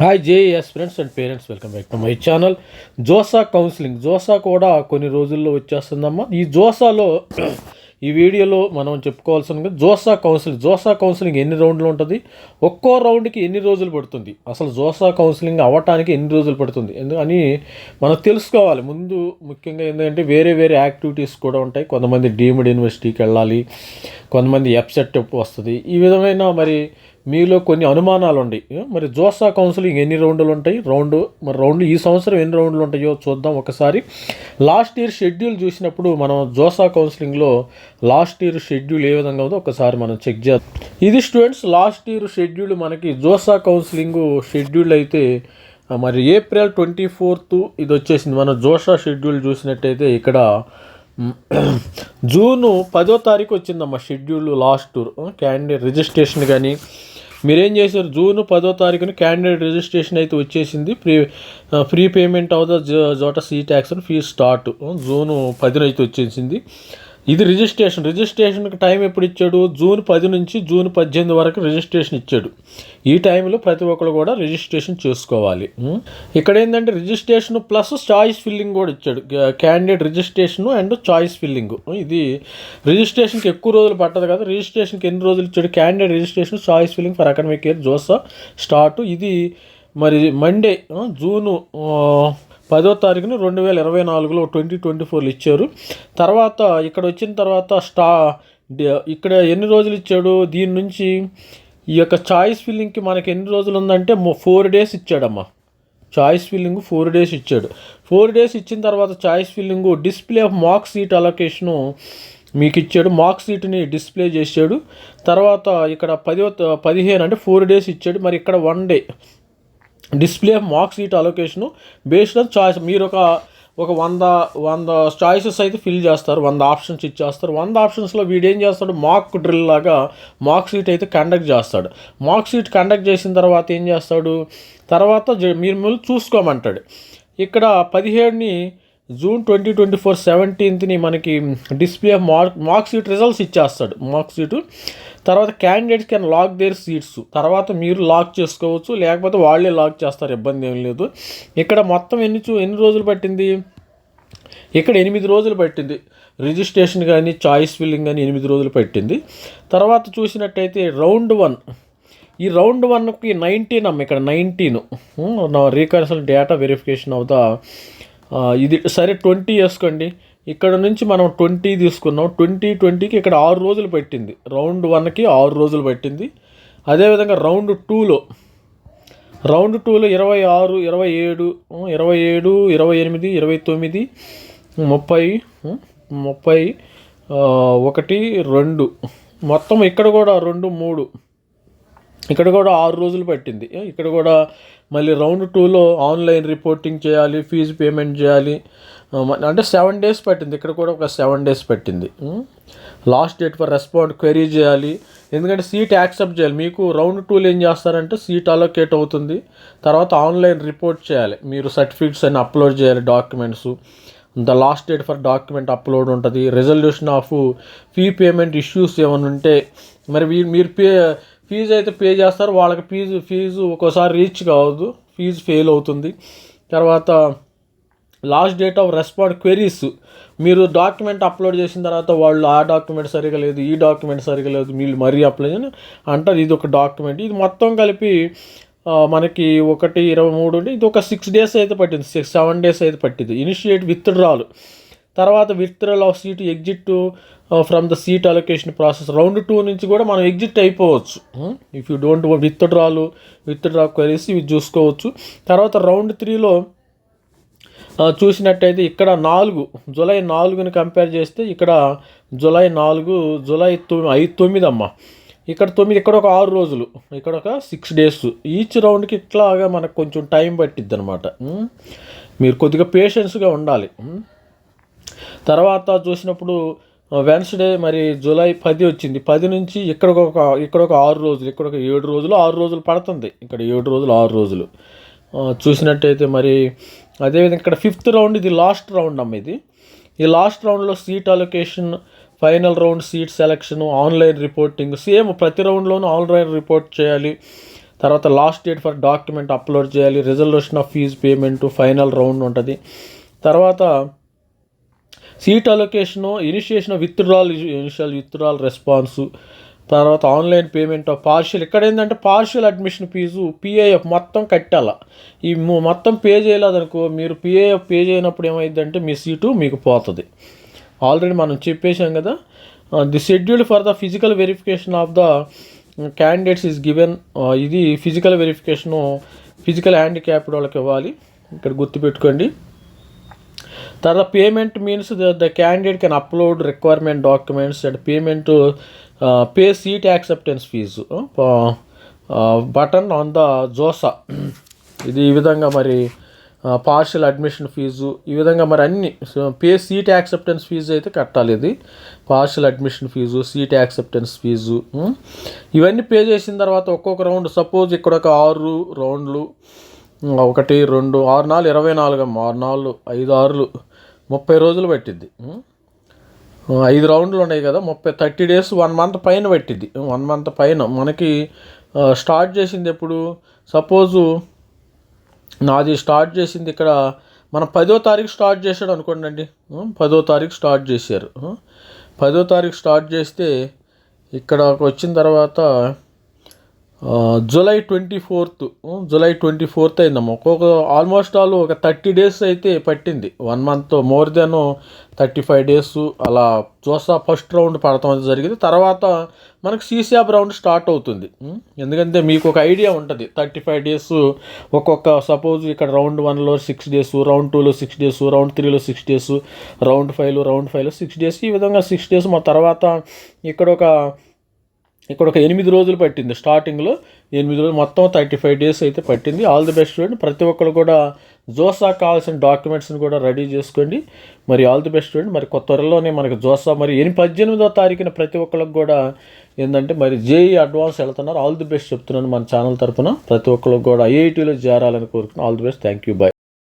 Hi JS friends and parents welcome back to my channel JoSAA counselling JoSAA కూడా కొన్ని రోజుల్లో వచ్చేస్తుందమ్మా. ఈ జోసాలో ఈ వీడియోలో మనం చెప్పుకోవాల్సిన జోసా కౌన్సిలింగ్ జోసా కౌన్సిలింగ్ ఎన్ని రౌండ్లు ఉంటుంది? ఒక్కో రౌండ్కి ఎన్ని రోజులు పడుతుంది? అసలు జోసా కౌన్సిలింగ్ అవ్వటానికి ఎన్ని రోజులు పడుతుంది? ఎందుకని మనం తెలుసుకోవాలి. ముందు ముఖ్యంగా ఏంటంటే వేరే వేరే యాక్టివిటీస్ కూడా ఉంటాయి. కొంతమంది డీమ్డ్ యూనివర్సిటీకి వెళ్ళాలి. కొంతమంది ఎప్సెట్ వస్తుంది. ఈ విధమైన మరి మీలో కొన్ని అనుమానాలు ఉండి మరి జోసా కౌన్సిలింగ్ ఎన్ని రౌండ్లు ఉంటాయి రౌండ్ మరి రౌండ్ ఈ సంవత్సరం ఎన్ని రౌండ్లు ఉంటాయో చూద్దాం ఒకసారి. లాస్ట్ ఇయర్ షెడ్యూల్ చూసినప్పుడు మనం జోసా కౌన్సిలింగ్లో లాస్ట్ ఇయర్ షెడ్యూల్ ఏ విధంగా ఉందో ఒకసారి మనం చెక్ చేద్దాం. ఇది స్టూడెంట్స్ లాస్ట్ ఇయర్ షెడ్యూల్ మనకి జోసా కౌన్సిలింగ్ షెడ్యూల్ అయితే మరి ఏప్రిల్ ట్వంటీ ఫోర్త్ ఇది వచ్చేసింది. మనం జోసా షెడ్యూల్ చూసినట్టయితే ఇక్కడ జూను పదో తారీఖు వచ్చిందమ్మా షెడ్యూల్ లాస్ట్ క్యాండిడేట్ రిజిస్ట్రేషన్ కానీ మీరేం చేశారు? జూన్ పదో తారీఖున క్యాండిడేట్ రిజిస్ట్రేషన్ అయితే వచ్చేసింది. Pre free payment of the జోట see tax and fee start. June పదిన అయితే వచ్చేసింది. ఇది రిజిస్ట్రేషన్. రిజిస్ట్రేషన్కి టైం ఎప్పుడు ఇచ్చాడు? జూన్ పది నుంచి జూన్ పద్దెనిమిది వరకు రిజిస్ట్రేషన్ ఇచ్చాడు. ఈ టైంలో ప్రతి ఒక్కరు కూడా రిజిస్ట్రేషన్ చేసుకోవాలి. ఇక్కడ ఏంటంటే రిజిస్ట్రేషన్ ప్లస్ చాయిస్ ఫిల్లింగ్ కూడా ఇచ్చాడు. Candidate registration and choice filling. ఇది రిజిస్ట్రేషన్కి ఎక్కువ రోజులు పట్టదు కదా. రిజిస్ట్రేషన్కి ఎన్ని రోజులు ఇచ్చాడు? Candidate registration choice filling for academic year JoSAA start. ఇది మరి మండే జూను పదో తారీఖున రెండు వేల ఇరవై నాలుగులో ట్వంటీ ట్వంటీ ఫోర్లు ఇచ్చారు. తర్వాత ఇక్కడ వచ్చిన తర్వాత స్టా ఇక్కడ ఎన్ని రోజులు ఇచ్చాడు? దీని నుంచి ఈ యొక్క చాయిస్ ఫిల్లింగ్కి మనకి ఎన్ని రోజులు ఉందంటే ఫోర్ డేస్ ఇచ్చాడమ్మా. చాయిస్ ఫిల్లింగ్ ఫోర్ డేస్ ఇచ్చాడు. ఫోర్ డేస్ ఇచ్చిన తర్వాత choice filling display of mark seat allocation మీకు ఇచ్చాడు. మార్క్ సీట్ని డిస్ప్లే చేశాడు. తర్వాత ఇక్కడ పదో పదిహేను అంటే ఫోర్ డేస్ ఇచ్చాడు. మరి ఇక్కడ one day display of marks seat allocation based on choice మీరు ఒక ఒక వంద వంద చాయిసెస్ అయితే ఫిల్ చేస్తారు వంద ఆప్షన్స్ ఇచ్చేస్తారు. వంద ఆప్షన్స్లో వీడు ఏం చేస్తాడు? మాక్ డ్రిల్ లాగా మాక్ సీట్ అయితే కండక్ట్ చేస్తాడు. మాక్ సీట్ కండక్ట్ చేసిన తర్వాత ఏం చేస్తాడు? తర్వాత మీరు మీరు చూసుకోమంటాడు. ఇక్కడ పదిహేడుని జూన్ ట్వంటీ ట్వంటీ ఫోర్ సెవెంటీన్త్ని మనకి display of mark mark seat results ఇచ్చేస్తాడు. మార్క్ సీటు తర్వాత candidates can lock their seats తర్వాత మీరు లాక్ చేసుకోవచ్చు లేకపోతే వాళ్ళే లాక్ చేస్తారు ఇబ్బంది ఏం లేదు. ఇక్కడ మొత్తం ఎన్ని చూ ఎన్ని రోజులు పట్టింది? ఇక్కడ ఎనిమిది రోజులు పట్టింది. రిజిస్ట్రేషన్ కానీ చాయిస్ ఫిల్లింగ్ కానీ ఎనిమిది రోజులు పట్టింది. తర్వాత చూసినట్టయితే రౌండ్ వన్ ఈ రౌండ్ వన్కి నైన్టీన్ అమ్మ ఇక్కడ నైన్టీన్ నా రీకన్సల్ డేటా వెరిఫికేషన్ ఆఫ్ ద ఇది సరే ట్వంటీ వేసుకోండి ఇక్కడ నుంచి మనం ట్వంటీ తీసుకున్నాం. ట్వంటీ ట్వంటీకి ఇక్కడ ఆరు రోజులు పట్టింది. రౌండ్ వన్కి ఆరు రోజులు పట్టింది. అదేవిధంగా రౌండ్ టూలో రౌండ్ టూలో ఇరవై ఆరు ఇరవై ఏడు ఇరవై ఏడు ఇరవై ఎనిమిది ఇరవై తొమ్మిది ముప్పై ముప్పై ఒకటి రెండు. మొత్తం ఇక్కడ కూడా రెండు మూడు. ఇక్కడ కూడా ఆరు రోజులు పట్టింది. ఇక్కడ కూడా మళ్ళీ రౌండ్ టూలో ఆన్లైన్ రిపోర్టింగ్ చేయాలి ఫీజు పేమెంట్ చేయాలి. అంటే సెవెన్ డేస్ పట్టింది. ఇక్కడ కూడా ఒక సెవెన్ డేస్ పట్టింది. Last date for respond query చేయాలి. ఎందుకంటే సీట్ యాక్సెప్ట్ చేయాలి. మీకు రౌండ్ టూలు ఏం చేస్తారంటే సీట్ అలోకేట్ అవుతుంది. తర్వాత ఆన్లైన్ రిపోర్ట్ చేయాలి. మీరు సర్టిఫికెట్స్ అన్ని అప్లోడ్ చేయాలి documents. The last date for document upload ఉంటుంది. Resolution of fee payment issues ఏమైనా ఉంటే మరి వీ- మీరు పే ఫీజు అయితే పే చేస్తారు. వాళ్ళకి ఫీజు ఫీజు ఒక్కోసారి రీచ్ కావద్దు. ఫీజు ఫెయిల్ అవుతుంది. తర్వాత last date of respond queries. మీరు డాక్యుమెంట్ అప్లోడ్ చేసిన తర్వాత వాళ్ళు ఆ డాక్యుమెంట్ సరిగా లేదు ఈ డాక్యుమెంట్ సరిగా లేదు మీరు మరీ అప్లై చేయని అంటారు. ఇది ఒక డాక్యుమెంట్. ఇది మొత్తం కలిపి మనకి ఒకటి ఇరవై మూడు ఉంటే ఇది ఒక సిక్స్ డేస్ అయితే పట్టింది. సిక్స్ సెవెన్ డేస్ అయితే పట్టింది. ఇనిషియేట్ విత్డ్రాల్ తర్వాత withdrawal of seat exit from the seat allocation process round two నుంచి కూడా మనం ఎగ్జిట్ అయిపోవచ్చు. If you don't withdrawal withdraw queries ఇవి చూసుకోవచ్చు. తర్వాత రౌండ్ త్రీలో చూసినట్టయితే ఇక్కడ నాలుగు జూలై నాలుగుని కంపేర్ చేస్తే ఇక్కడ జూలై నాలుగు జూలై తొమ్మిది ఐదు తొమ్మిది అమ్మ ఇక్కడ తొమ్మిది ఇక్కడ ఒక ఆరు రోజులు ఇక్కడ ఒక సిక్స్ డేస్ ఈచ్ రౌండ్కి ఇట్లాగా మనకు కొంచెం టైం పట్టిద్ది అనమాట మీరు కొద్దిగా పేషెన్స్గా ఉండాలి. తర్వాత చూసినప్పుడు వెన్స్డే మరి జూలై పది వచ్చింది. పది నుంచి ఇక్కడ ఒక ఇక్కడ ఒక ఆరు రోజులు ఇక్కడ ఒక ఏడు రోజులు ఆరు రోజులు పడుతుంది. ఇక్కడ ఏడు రోజులు ఆరు రోజులు. చూసినట్టయితే మరి అదేవిధంగా ఇక్కడ ఫిఫ్త్ రౌండ్ ఇది లాస్ట్ రౌండ్ అమ్మ ఇది. ఈ లాస్ట్ రౌండ్లో seat allocation final round seat selection online reporting same ప్రతి రౌండ్లోనూ ఆన్లైన్ రిపోర్ట్ చేయాలి. తర్వాత last date for document upload చేయాలి. Resolution of fee payment final round ఉంటుంది. తర్వాత seat allocation initiation withdrawal initial withdrawal response తర్వాత ఆన్లైన్ పేమెంట్ ఆఫ్ పార్షియల్. ఇక్కడ ఏంటంటే పార్షియల్ అడ్మిషన్ ఫీజు పిఐఎఫ్ మొత్తం కట్టాల. ఈ మొ- మొత్తం పే చేయలేదనుకో మీరు పిఐఎఫ్ పే చేయనప్పుడు ఏమైందంటే మీ సీటు మీకు పోతుంది. ఆల్రెడీ మనం చెప్పేశాం కదా. The schedule for the physical verification of the candidates is given ఇది ఫిజికల్ వెరిఫికేషను ఫిజికల్ హ్యాండిక్యాప్డ్ వాళ్ళకి ఇవ్వాలి. ఇక్కడ గుర్తుపెట్టుకోండి. తర్వాత payment means the the candidate can upload requirement documents and payment pay seat acceptance fee button on the JoSAA ఇది ఈ విధంగా మరి పార్షియల్ అడ్మిషన్ ఫీజు ఈ విధంగా మరి అన్ని పే సీట్ యాక్సెప్టెన్స్ ఫీజు అయితే కట్టాలి ఇది. Partial admission fee seat acceptance fee ఇవన్నీ పే చేసిన తర్వాత ఒక్కొక్క రౌండ్ సపోజ్ ఇక్కడ ఒక ఆరు రౌండ్లు uh, ఒకటి రెండు ఆరు నాలుగు ఇరవై నాలుగు అమ్మ ఆరు నాలుగు ఐదు ఆరులు ముప్పై రోజులు పట్టిద్ది. ఐదు రౌండ్లు ఉన్నాయి కదా ముప్పై థర్టీ డేస్ వన్ మంత్ పైన పెట్టిద్ది. వన్ మంత్ పైన. మనకి స్టార్ట్ చేసింది ఎప్పుడు? సపోజు నాది స్టార్ట్ చేసింది ఇక్కడ మనం పదో తారీఖు స్టార్ట్ చేశాడు అనుకోండి అండి పదో తారీఖు స్టార్ట్ చేశారు. పదో తారీఖు స్టార్ట్ చేస్తే ఇక్కడ వచ్చిన తర్వాత July twenty fourth July twenty fourth అయిందమ్మా. ఒక్కొక్క ఆల్మోస్ట్ ఆల్ ఒక థర్టీ డేస్ అయితే పట్టింది. One month more than thirty five days అలా చూస్తా ఫస్ట్ రౌండ్ పడతాం అది జరిగింది. తర్వాత మనకు సీసాబ్ రౌండ్ స్టార్ట్ అవుతుంది. ఎందుకంటే మీకు ఒక ఐడియా ఉంటుంది. థర్టీ ఫైవ్ డేస్ ఒక్కొక్క సపోజ్ ఇక్కడ రౌండ్ వన్లో సిక్స్ డేస్ రౌండ్ టూలో సిక్స్ డేస్ రౌండ్ త్రీలో సిక్స్ డేస్ రౌండ్ ఫైవ్లో రౌండ్ ఫైవ్లో సిక్స్ డేస్ ఈ విధంగా సిక్స్ డేస్ మా తర్వాత ఇక్కడ ఒక ఇక్కడ ఒక ఎనిమిది రోజులు పట్టింది. స్టార్టింగ్లో ఎనిమిది రోజులు మొత్తం థర్టీ ఫైవ్ డేస్ అయితే పట్టింది. ఆల్ ది బెస్ట్ స్టూడెంట్ ప్రతి ఒక్కరు కూడా జోసా కావాల్సిన డాక్యుమెంట్స్ని కూడా రెడీ చేసుకోండి. మరి ఆల్ ది బెస్ట్ స్టూడెంట్ మరి కొత్త త్వరలోనే మనకి జోసా మరి ఎని పద్దెనిమిదో తారీఖున ప్రతి ఒక్కరికి కూడా ఏంటంటే మరి జేఈ అడ్వాన్స్ వెళ్తున్నారు. ఆల్ ది బెస్ట్ చెప్తున్నాను మన ఛానల్ తరపున. ప్రతి ఒక్కరికి కూడా ఐఐటీలో చేరాలని కోరుకున్నాను all the best thank you bye